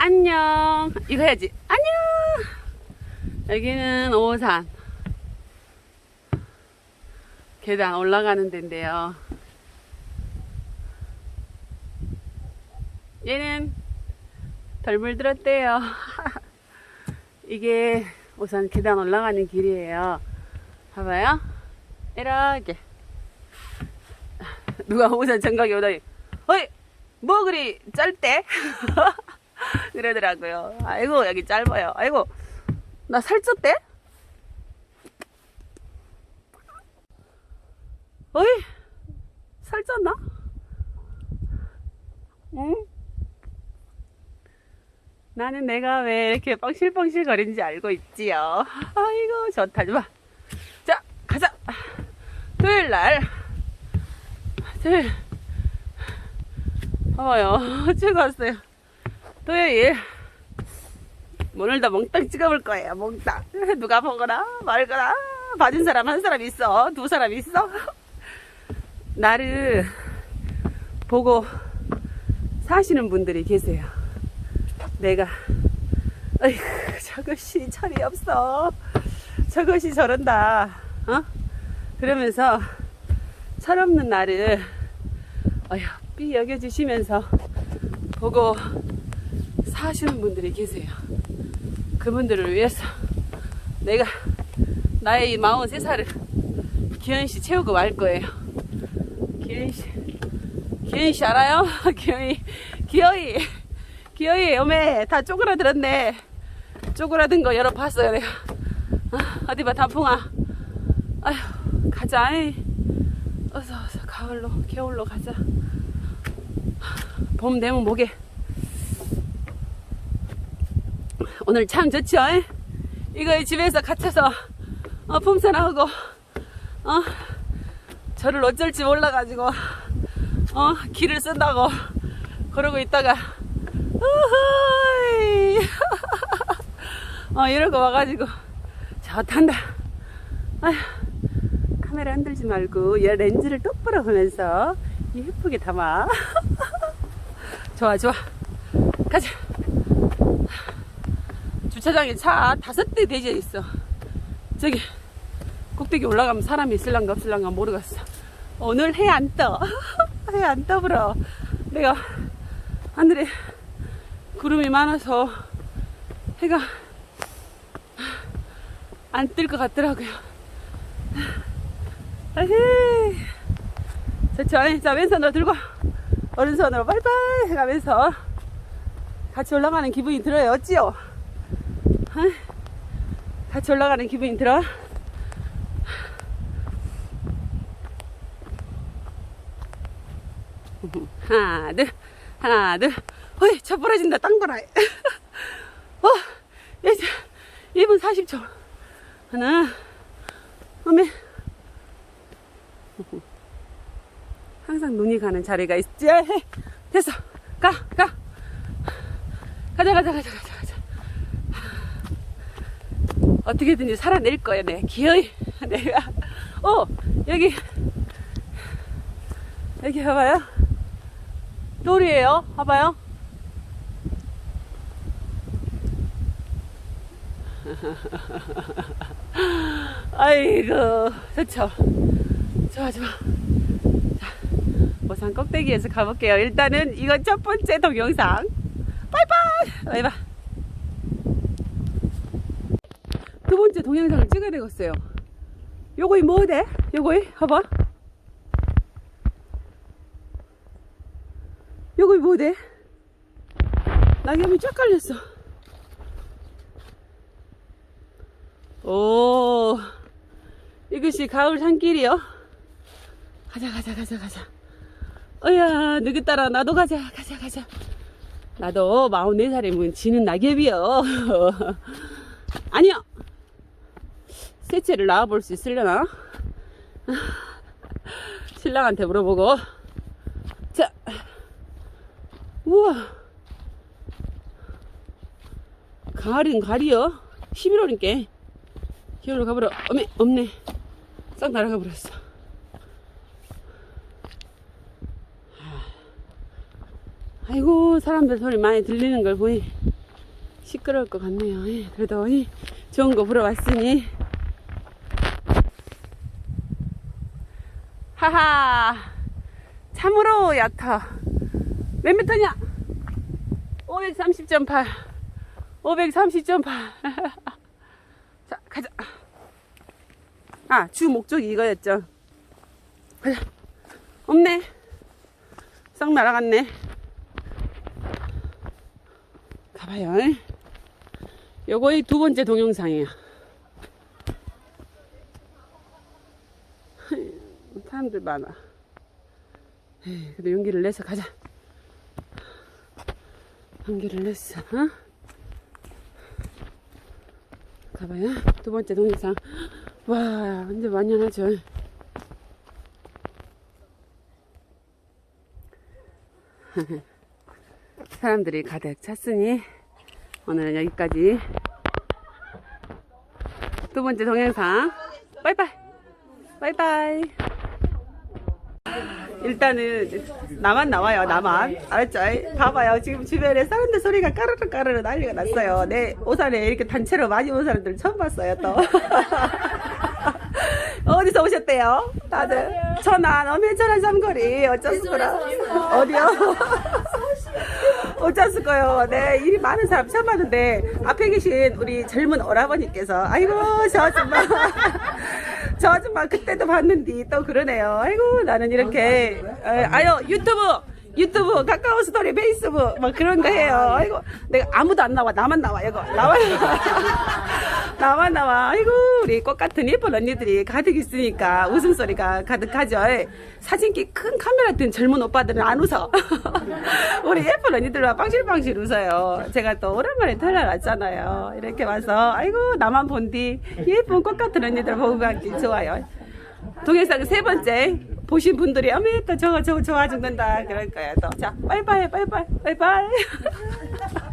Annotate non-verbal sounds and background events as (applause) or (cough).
안녕. 이거 해야지. 안녕. 여기는 오산. 계단 올라가는 데인데요. 얘는 덜 물들었대요. (laughs) 이게 우선 계단 올라가는 길이에요. 봐봐요. 이렇게. 누가 우선 정각이 오더니, 어이, 뭐 그리 짧대? (laughs) (laughs) 그러더라고요. 아이고, 여기 짧아요. 아이고, 나 살쪘대? 어이, 살쪘나? 응? 나는 내가 왜 이렇게 뻥실뻥실 거리는지 알고 있지요. 아이고, 좋다, 좋아. 자, 가자. 토요일 날. 토요일. 봐봐요. (laughs) 왔어요. 토요일. 오늘도 몽땅 찍어볼 거예요, 몽땅. (laughs) 누가 보거나 말거나. 봐준 사람 한 사람 있어. 두 사람 있어. (laughs) 나를 보고 사시는 분들이 계세요. 내가, 어이구, 저것이 철이 없어. 저것이 저런다. 어? 그러면서 철없는 나를 어여삐 여겨주시면서 보고 사시는 분들이 계세요. 그분들을 위해서 내가 나의 이 43살을 기현씨 채우고 말 거예요. 기현씨, 기현씨 알아요? (laughs) 기현이, 기어이, 기어이, 어메, 다 쪼그라들었네. 쪼그라든 거 열어봤어요, 내가. 아, 어디 봐, 단풍아. 아휴, 가자. 이. 어서, 어서, 가을로, 겨울로 가자. 봄 되면 뭐게. 오늘 참 좋죠? 이? 이거 집에서 갇혀서, 어, 품산하고, 어, 저를 어쩔지 몰라가지고, 어, 길을 쓴다고, 그러고 있다가. (laughs) 어, 이러고 와가지고, 좋단다. 아휴, 카메라 흔들지 말고, 얘 렌즈를 똑바로 보면서, 예쁘게 담아. (laughs) 좋아, 좋아. 가자. 주차장에 차 다섯 대 대져 있어. 저기, 꼭대기 올라가면 사람이 있을란가 없을란가 모르겠어. 오늘 해 안 떠. (laughs) 해 안 떠버려. 내가 하늘에 구름이 많아서 해가 안 뜰 것 같더라고요. 아히. 좋죠? 자, 왼손으로 들고, 오른손으로 바이바이 해가면서 같이 올라가는 기분이 들어요. 어찌요? 어? 같이 올라가는 기분이 들어? 하나, 둘, 하나, 둘. 어이, 저 부러진다. 땅 봐라. (laughs) 어, 이제 1분 40초. 하나, 어메. 항상 눈이 가는 자리가 있지. 됐어. 가, 가. 가자, 가자, 가자, 가자. 어떻게든지 살아낼 거야, 내 기어이. (laughs) 내가. 어, 여기. 여기 봐봐요. 돌이에요. 봐봐요. (laughs) 아이고, 좋죠. 좋아, 좋아. 자, 우선 꼭대기에서 가볼게요. 일단은 이건 첫 번째 동영상. 바이바이! 바이바이. 두 번째 동영상을 찍어야 되겠어요. 요거이 뭐 돼? 요거이? 봐봐. 요거이 뭐 돼? 낙엽이 쫙 깔렸어. 오, 이것이 가을 산길이요. 가자, 가자, 가자, 가자. 어야, 누구 따라 나도 가자, 가자, 가자. 나도 44살이면 지는 낙엽이요. (laughs) 아니요. 셋째를 낳아볼 수 있으려나? 신랑한테 물어보고. 자, 우와. 가을인 가을이요. 11월인께. 겨울로 가버려. 어메, 없네. 싹 날아가 버렸어. 아이고 사람들 소리 많이 들리는 걸 보니 시끄러울 것 같네요. 예, 그래도 이 좋은 거 보러 왔으니 하하. 참으로 얕아. 몇 미터냐? 530.8 530.8 (laughs) 자 가자. 아 주 목적이 이거였죠. 가자. 없네. 썩 날아갔네. 가봐요. 요거의 두 번째 동영상이에요 사람들 많아. 에이, 그래도 용기를 내서 가자. 용기를 냈어 어? 가봐요. 두 번째 동영상. 와 완전 만연하죠 (laughs) 사람들이 가득 찼으니 오늘은 여기까지. 두 번째 동영상. 빠이빠이. 빠이빠이 일단은 나만 나와요 나만. 알았죠? 봐봐요. 지금 주변에 사람들 소리가 까르르 까르르 난리가 났어요. 내 오산에 이렇게 단체로 많이 온 사람들 처음 봤어요 또. (laughs) 어디서 오셨대요? 다들? 천안 어메 천안 삼거리. 어쩌스거라 어디요? (laughs) 어쩌스거요? 네 일이 많은 사람 처음 봤는데 앞에 계신 우리 젊은 오라버니께서 아이고 저 아줌마 저 아줌마 그때도 봤는데 또 그러네요. 아이고 나는 이렇게 에, 아유 유튜브 유튜브 가까운 스토리 페이스북 막 그런 거 해요. 아이고 내가 아무도 안 나와 나만 나와 이거 나만 (laughs) 나만 나와. 아이고 우리 꽃 같은 예쁜 언니들이 가득 있으니까 웃음소리가 가득하죠. 사진기 큰 카메라 든 젊은 오빠들은 안 웃어. (laughs) 우리 예쁜 언니들만 빵실빵실 웃어요. 제가 또 오랜만에 태어났잖아요. 이렇게 와서 아이고 나만 본디 예쁜 꽃 같은 언니들 보고 가기 좋아요. 동영상 세 번째 보신 분들이 어메 또 저거 저거 좋아 죽는다 그럴 거예요 또자 빠이빠이 빠이빠이 빠이빠이 (laughs)